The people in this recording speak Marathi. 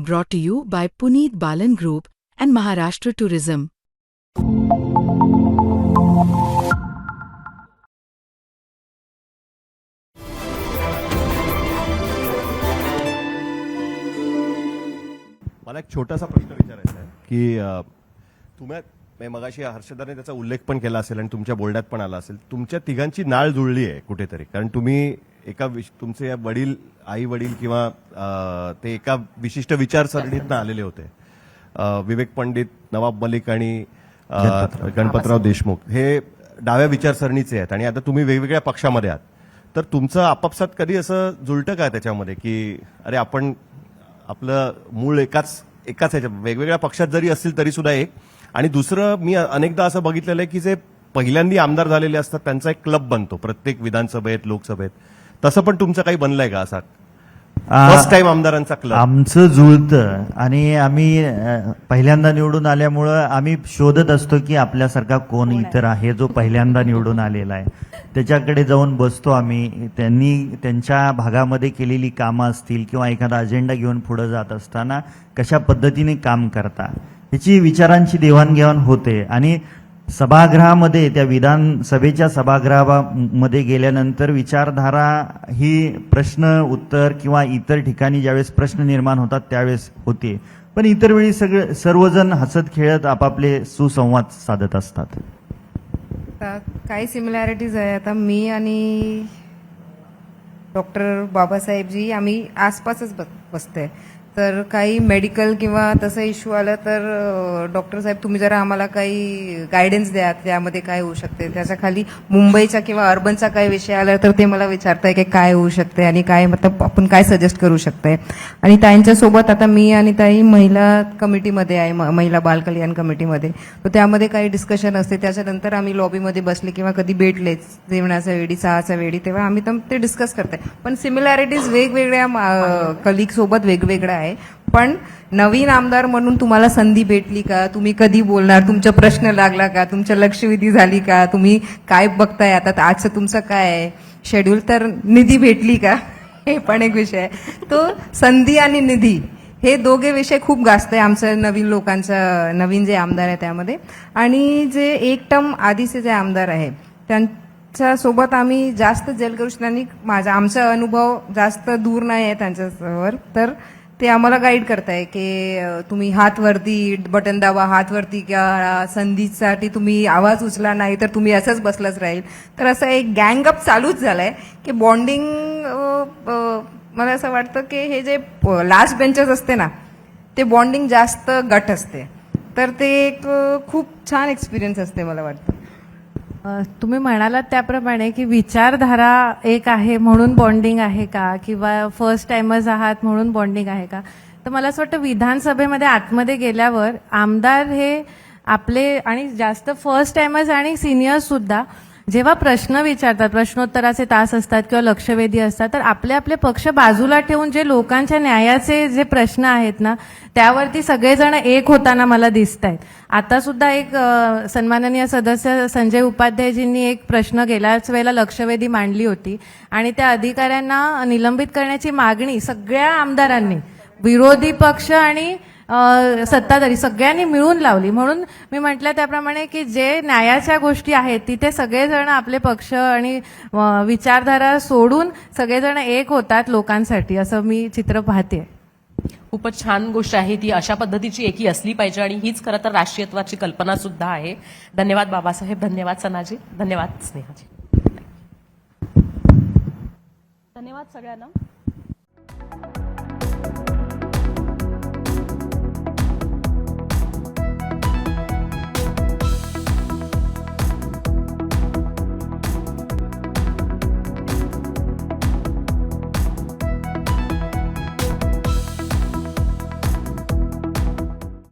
brought to you by Puneet Balan Group and Maharashtra Tourism. मला एक छोटासा प्रश्न विचारायचा आहे की अ, तुम्ही म्हणजे मगाशी हर्षदाने त्याचा उल्लेख पण केला असेल आणि तुमच्या बोलण्यात पण आला असेल तुमच्या तिघांची नाळ जुळली आहे कुठेतरी कारण तुम्ही एका विश- तुमचे वडील आई वडील किंवा ते एका विशिष्ट विचारसरणीतनं आलेले होते. विवेक पंडित नवाब मलिक आणि गणपतराव देशमुख. हे डाव्या विचारसरणीचे आहेत आणि आता तुम्ही वेगवेगळ्या पक्षामध्ये आहात. तर तुमचं आपापसात कधी असं जुळतं का त्याच्यामध्ये की अरे आपण आपलं मूळ एकाच एकाच ह्याच्या वेगवेगळ्या पक्षात जरी असतील तरी सुद्धा एक. आणि दुसरं मी अनेकदा असं बघितलेलं आहे की जे पहिल्यांदा आमदार झालेले असतात त्यांचा एक क्लब बनतो प्रत्येक विधानसभेत लोकसभेत. तसं पण तुमचं काही बनलंय का असा? फर्स्ट टाइम आमदारांचा क्लब आमचं जुळतं. आणि आम्ही पहिल्यांदा निवडून आल्यामुळं आम्ही शोधत असतो की आपल्यासारखा कोण इतर आहे जो पहिल्यांदा निवडून आलेला आहे. त्याच्याकडे जाऊन बसतो आम्ही. त्यांनी त्यांच्या भागामध्ये केलेली कामं असतील किंवा एखादा अजेंडा घेऊन पुढे जात असताना कशा पद्धतीने काम करता ह्याची विचारांची देवाणघेवाण होते. आणि सभागृहामध्ये त्या विधानसभेच्या सभागृहामध्ये गेल्यानंतर विचारधारा ही प्रश्न उत्तर किंवा इतर ठिकाणी ज्यावेळेस प्रश्न निर्माण होतात त्यावेळेस होते. पण इतर वेळी सगळे सर्वजण हसत खेळत आपापले सुसंवाद साधत असतात. आता काही सिमिलॅरिटीज आहे. आता मी आणि डॉक्टर बाबासाहेबजी आम्ही आसपासच बस बसते तर काही मेडिकल किंवा तसं इश्यू आलं तर डॉक्टर साहेब तुम्ही जरा आम्हाला काही गायडन्स द्या. त्यामध्ये काय होऊ शकते? त्याच्याखाली मुंबईचा किंवा अर्बनचा काही विषय आला तर ते मला विचारताय की काय होऊ शकते आणि काय मतलब आपण काय सजेस्ट करू शकते आणि ताईंच्यासोबत आता मी आणि ताई महिला कमिटीमध्ये आहे म- महिला बाल कल्याण कमिटीमध्ये तर त्यामध्ये काही डिस्कशन असते. त्याच्यानंतर आम्ही लॉबीमध्ये बसले किंवा कधी भेटलेच जेवणाच्या वेळी चहाच्या वेळी तेव्हा आम्ही तर ते डिस्कस करते पण सिमिलॅरिटीज वेगवेगळ्या कलिगसोबत वेगवेगळ्या आहे. पण नवीन आमदार म्हणून तुम्हाला संधी भेटली का? तुम्ही कधी बोलणार? तुमचा प्रश्न लागला का? तुमच्या लक्षवेधी झाली का? तुम्ही काय बघताय आता? आजचं तुमचं काय आहे? शेड्यूल तर निधी भेटली का? हे पण एक विषय आहे. तो संधी आणि निधी हे दोघे विषय खूप गाजत आहे आमचं नवीन लोकांचं नवीन जे आमदार आहे त्यामध्ये. आणि जे एक टर्म आधीचे जे आमदार आहे त्यांच्यासोबत आम्ही जास्त जलकृष्णांनी करू शकतो आणि माझा आमचा अनुभव जास्त दूर नाही आहे त्यांच्यावर तर ते आम्हाला गाईड करताय की तुम्ही हात वरती बटन दाबा हात वरती किंवा संधीसाठी तुम्ही आवाज उचला नाही तर तुम्ही असंच बसलंच राहील. तर असं एक गँगअप चालूच झालाय की बॉन्डिंग मला असं वाटतं की हे जे लास्ट बेंचेस असते ना ते बॉन्डिंग जास्त गट असते. तर ते एक खूप छान एक्सपिरियन्स असते मला वाटतं. तुम्ही म्हणालात त्याप्रमाणे की विचारधारा एक आहे म्हणून बॉन्डिंग आहे का? किंवा फर्स्ट टाइमर्स आहात म्हणून बॉन्डिंग आहे का? तर मला असं वाटतं विधानसभेमध्ये आतमध्ये गेल्यावर आमदार हे आपले आणि जास्त फर्स्ट टाइमर्स आणि सिनियर्ससुद्धा सुद्धा जेव्हा प्रश्न विचारतात प्रश्नोत्तराचे तास असतात किंवा लक्षवेधी असतात तर आपले आपले पक्ष बाजूला ठेवून जे लोकांच्या न्यायाचे जे प्रश्न आहेत ना त्यावरती सगळेजण एक होताना मला दिसत आहेत आता सुद्धा एक सन्माननीय सदस्य संजय उपाध्यायजींनी एक प्रश्न गेल्याच वेळेला लक्षवेधी मांडली होती आणि त्या अधिकाऱ्यांना निलंबित करण्याची मागणी सगळ्या आमदारांनी विरोधी पक्ष आणि सत्ताधारी सगळ्यांनी मिळून लावली. म्हणून मी म्हटलं त्याप्रमाणे की जे न्यायाच्या गोष्टी आहेत तिथे सगळेजण आपले पक्ष आणि विचारधारा सोडून सगळेजण एक होतात लोकांसाठी असं मी चित्र पाहते. खूपच छान गोष्ट आहे ती. अशा पद्धतीची एकी असली पाहिजे आणि हीच खरं तर राष्ट्रीयत्वाची कल्पना सुद्धा आहे. धन्यवाद बाबासाहेब धन्यवाद सनाजी धन्यवाद स्नेहाजी. धन्यवाद सगळ्यांना.